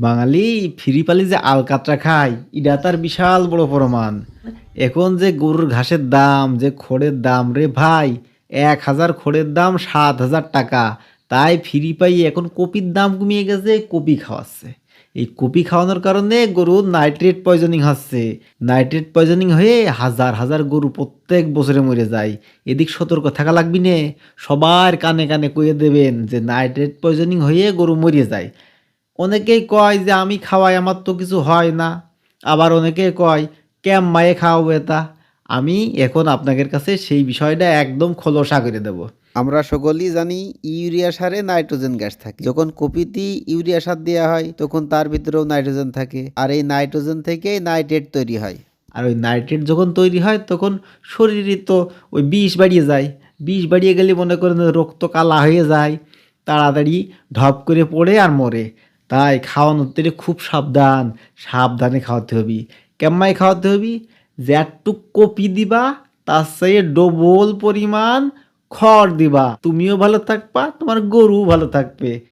বাঙালি ফিরি পালি যে আলকাতরা খায়, ইডা তার বিশাল বড় প্রমাণ। এখন যে গরুর ঘাসের দাম, যে খড়ের দাম, রে ভাই, এক হাজার খড়ের দাম সাত হাজার টাকা। তাই ফিরি পাই এখন কপির দাম কমিয়ে গেছে, কপি খাওয়াচ্ছে। এই কপি খাওয়ানোর কারণে গরুর নাইট্রেট পয়জনিং হচ্ছে। নাইট্রেট পয়জনিং হয়ে হাজার হাজার গরু প্রত্যেক বছরে মরে যায়। এদিক সতর্ক থাকা লাগবি নে। সবার কানে কানে কয়ে দেবেন যে নাইট্রেট পয়জনিং হয়ে গরু মরে যায়। অনেকেই কয় যে আমি খাওয়াই আমার তো কিছু হয় না। আবার অনেকে কয় ক্যাম মায়ে খাওয়াবো এটা আমি এখন আপনাদের কাছে সেই বিষয়টা একদম খোলসা করে দেব। আমরা সকলেই জানি ইউরিয়া সারে নাইট্রোজেন গ্যাস থাকে। যখন কপিতে ইউরিয়া সার দেওয়া হয় তখন তার ভিতরেও নাইট্রোজেন থাকে। আর এই নাইট্রোজেন থেকেই নাইট্রেট তৈরি হয়। আর ওই নাইট্রেট যখন তৈরি হয় তখন শরীরে তো ওই বিষ বাড়িয়ে যায়। বিষ বাড়িয়ে গেলে মনে করেন রক্ত কালা হয়ে যায় তাড়াতাড়ি ঢপ করে পড়ে আর মরে। তাই খাওয়ানোর তেলে খুব সাবধান, সাবধানে খাওয়াতে হবি। কেম্মাই খাওয়াতে হবি? যে একটু কপি দিবা, তার চেয়ে ডবল পরিমাণ খড় দিবা। তুমিও ভালো থাকবা, তোমার গরুও ভালো থাকবে।